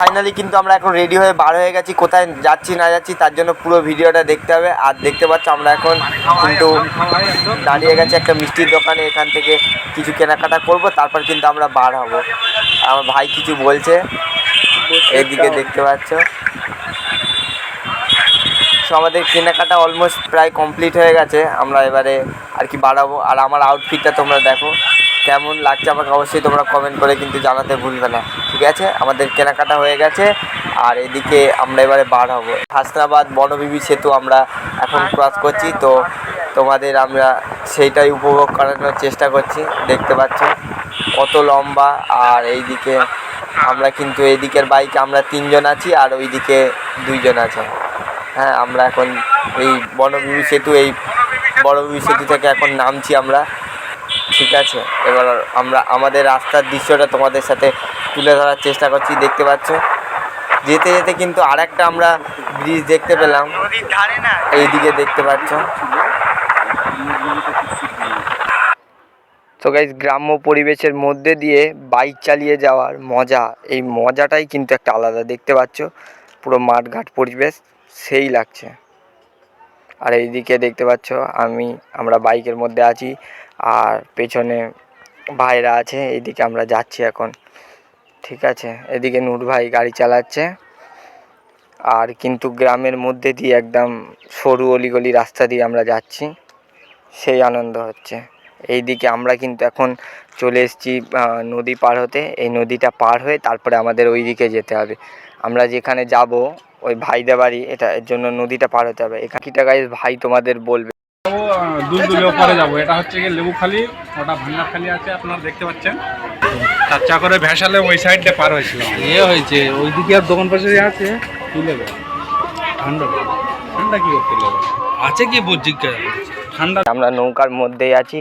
Finally কিন্তু আমরা এখন রেডি হয়ে বার হয়ে গেছি, কোথায় যাচ্ছি, না যাচ্ছি, তার জন্য পুরো ভিডিওটা দেখতে হবে। আর দেখতে পাচ্ছ আমরা এখন কিন্তু দাঁড়িয়ে গেছি একটা মিষ্টির দোকানে, এখান থেকে কিছু কেনাকাটা করব, তারপর কিন্তু আমরা বার হব। আমার ভাই কিছু বলছে এইদিকে দেখতে পাচ্ছ। সো আমাদের কেনাকাটা অলমোস্ট প্রায় কমপ্লিট হয়ে গেছে। আমরা এবারে আর কি বাড়াবো আর আমার আউটফিটটা তোমরা দেখো, কেমন লাগছে আমাকে অবশ্যই তোমরা কমেন্ট করে কিন্তু জানাতে ভুলবে না। ঠিক আছে, আমাদের কেনাকাটা হয়ে গেছে, আর এদিকে আমরা এবারে বার হব। হাসনাবাদ বনবিবি সেতু আমরা এখন ক্রস করছি, তো তোমাদের আমরা সেইটাই উপভোগ করানোর চেষ্টা করছি, দেখতে পাচ্ছ কত লম্বা, আর এইদিকে আমরা কিন্তু এদিকের বাইকে আমরা তিনজন আছি, আর ওইদিকে দুইজন আছে। হ্যাঁ আমরা এখন এই বনবিবি সেতু, এই বড়বিবি সেতু থেকে এখন নামছি আমরা, ঠিক আছে? এবার আমরা, আমাদের রাস্তার দৃশ্যটা তোমাদের সাথে তুলে ধরার চেষ্টা করছি, দেখতে পাচ্ছ। যেতে যেতে কিন্তু আর একটা আমরা ব্রিজ দেখতে পেলাম। এইদিকে দেখতে পাচ্ছ। তো গাইজ গ্রাম্য পরিবেশের মধ্যে দিয়ে বাইক চালিয়ে যাওয়ার মজা, এই মজাটাই কিন্তু একটা আলাদা, দেখতে পাচ্ছ? পুরো মাঠঘাট পরিবেশ, সেই লাগছে। আর এইদিকে দেখতে পাচ্ছ, আমি, আমরা বাইকের মধ্যে আছি, আর পেছনে ভাইরা আছে, এইদিকে আমরা যাচ্ছি এখন। ঠিক আছে, এদিকে নূর ভাই গাড়ি চালাচ্ছে। আর কিন্তু গ্রামের মধ্যে দিয়ে একদম সরু অলিগলি রাস্তা দিয়ে আমরা যাচ্ছি, সেই আনন্দ হচ্ছে। এইদিকে আমরা কিন্তু এখন চলে এসেছি নদী পার হতে। এই নদীটা পার হয়ে তারপরে আমাদের ওই দিকে যেতে হবে। আমরা যেখানে যাব, ওই ভাইদের বাড়ি এটা এর জন্য নদীটা পার হতে হবে। এখানে কিটা গাইজ ভাই তোমাদের বলবে? যাব দুলদুলি ওপরে যাব। এটা হচ্ছে লেবুখালি, ওটা ভান্ডারখালি আছে, আপনারা দেখতে পাচ্ছেন। করে ভেসালে ওই সাইডটা পার হয়েছিল। ইয়ে হয়েছে ওইদিকে আর দোকান পাশে আছে তুলে ঠান্ডা। ঠান্ডা কি করতে আছে কি জিজ্ঞাসা? ঠান্ডা। আমরা নৌকার মধ্যেই আছি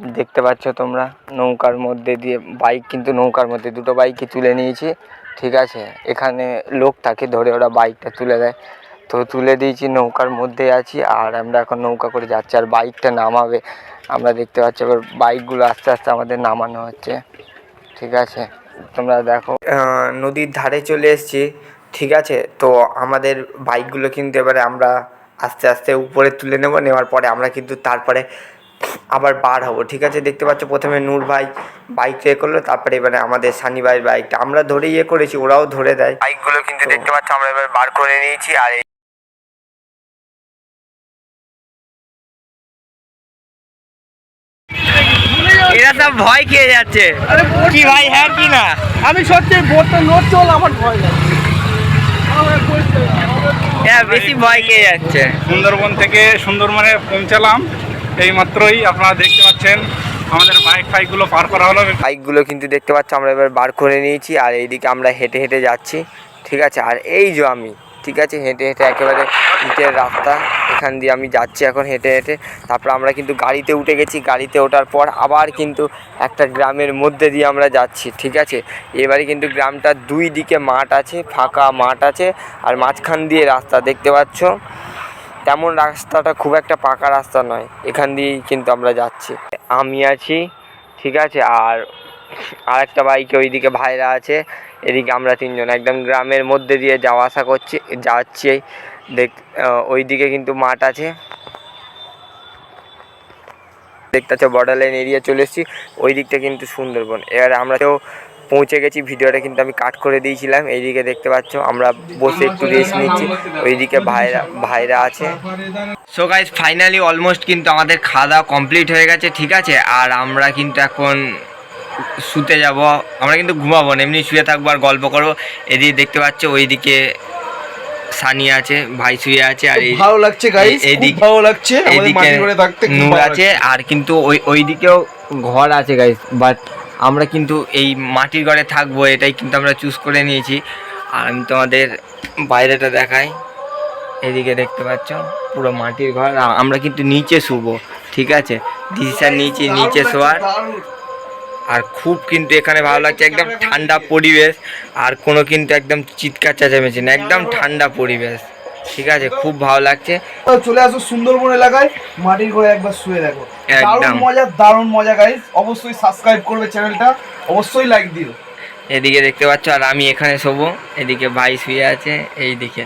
দেখতে পাচ্ছ তোমরা নৌকার মধ্যে দিয়ে বাইক কিন্তু নৌকার মধ্যে দুটো বাইকই তুলে নিয়েছি ঠিক আছে? এখানে লোক থাকে ধরে ওরা বাইকটা তুলে দেয়। তো তুলে দিয়েছি নৌকার মধ্যে আছি আর আমরা এখন নৌকা করে যাচ্ছি আর বাইকটা নামাবে। আমরা দেখতে পাচ্ছি এবার বাইকগুলো আস্তে আস্তে আমাদের নামানো হচ্ছে। ঠিক আছে তোমরা দেখো। নদীর ধারে চলে এসেছি ঠিক আছে? তো আমাদের বাইকগুলো কিন্তু এবারে আমরা আস্তে আস্তে উপরে তুলে নেব নেওয়ার পরে আমরা কিন্তু তারপরে আবার বার হব ঠিক আছে? দেখতে পাচ্ছ প্রথমে নূর ভাই বাইক ইয়ে করল তারপরে এবারে আমাদের সানি ভাইয়ের বাইকটা। আমরা ধরে ইয়ে করেছি ওরাও ধরে দেয়। বাইকগুলো কিন্তু দেখতে পাচ্ছ আমরা এবার বার করে নিয়েছি আর এরা সব ভয় খেয়ে যাচ্ছে। কি ভাই হ্যাঁ কি না? আমি সত্যি বোটটা নোট চল আমার ভয় লাগছে হ্যাঁ বেশি ভয় খেয়ে যাচ্ছে। সুন্দরবন থেকে সুন্দরবনে পৌঁছালাম। এই মাত্রই আপনারা দেখতে পাচ্ছেন আমাদের বাইক ফাইকগুলো পার করা হলো। বাইকগুলো কিন্তু দেখতে পাচ্ছ আমরা এবার বার করে নিয়েছি আর এইদিকে আমরা হেঁটে হেঁটে যাচ্ছি। ঠিক আছে আর এই যে আমি ঠিক আছে, হেঁটে হেঁটে একেবারে ইটের রাস্তা, এখান দিয়ে আমি যাচ্ছি এখন হেঁটে হেঁটে। তারপর আমরা কিন্তু গাড়িতে উঠে গেছি, গাড়িতে ওঠার পর আবার কিন্তু একটা গ্রামের মধ্যে দিয়ে আমরা যাচ্ছি, ঠিক আছে? এবারে কিন্তু গ্রামটার দুই দিকে মাঠ আছে, ফাঁকা মাঠ আছে, আর মাঝখান দিয়ে রাস্তা, দেখতে পাচ্ছ? তেমন রাস্তাটা খুব একটা পাকা রাস্তা নয়, এখান দিয়েই কিন্তু আমরা যাচ্ছি। আমি আছি, ঠিক আছে? আর আর একটা বাইকে ওইদিকে ভাইরা আছে এদিকে আমরা তিনজন একদম গ্রামের মধ্যে দিয়ে যাওয়া আসা করছি, যাচ্ছি। দেখ ওইদিকে কিন্তু মাঠ আছে। দেখতে পাচ্ছ বর্ডার লাইন এরিয়া চলে এসেছি। ওই দিকটা কিন্তু সুন্দরবন। এবারে আমরা তো পৌঁছে গেছি, ভিডিওটা কিন্তু আমি কাট করে দিয়েছিলাম। এইদিকে দেখতে পাচ্ছ, আমরা বসে একটু রেস্ট নিচ্ছি। ওইদিকে ভাইরা ভাইরা আছে। সো গাইজ ফাইনালি অলমোস্ট কিন্তু আমাদের খাওয়া দাওয়া কমপ্লিট হয়ে গেছে, ঠিক আছে? আর আমরা কিন্তু এখন শুতে যাব আমরা কিন্তু ঘুমাবো না এমনি শুয়ে থাকব আর গল্প করব। এদিকে দেখতে পাচ্ছ ওইদিকে সানি আছে ভাই শুয়ে আছে আর ভালো লাগছে গাইস এই- এইদিকে- ভালো লাগছে থাকতে নূর আছে আর কিন্তু ওই ওই দিকেও ঘর আছে গাইস বাট আমরা কিন্তু এই মাটির ঘরে থাকব এটাই কিন্তু আমরা চুজ করে নিয়েছি। আর আমি তোমাদের বাইরেটা দেখাই এদিকে দেখতে পাচ্ছ পুরো মাটির ঘর আমরা কিন্তু নিচে শুবো ঠিক আছে? ডিসিশন নিচে নিচে শোয়ার। আর খুব কিন্তু এখানে ভালো লাগছে একদম ঠান্ডা পরিবেশ আর কোনো কিন্তু একদম চিৎকার চেঁচামেচি না একদম ঠান্ডা পরিবেশ। ঠিক আছে খুব ভালো লাগছে। চলে আসো সুন্দরবন এলাকায় মাটির ঘরে একবার শুয়ে দেখো। একদম। দারুণ মজা দারুণ মজা গাইস অবশ্যই সাবস্ক্রাইব করবে চ্যানেলটা অবশ্যই লাইক দিও। এদিকে দেখতে পাচ্ছ আর আমি এখানে শোবো এদিকে ভাই শুয়ে আছে এই দিকে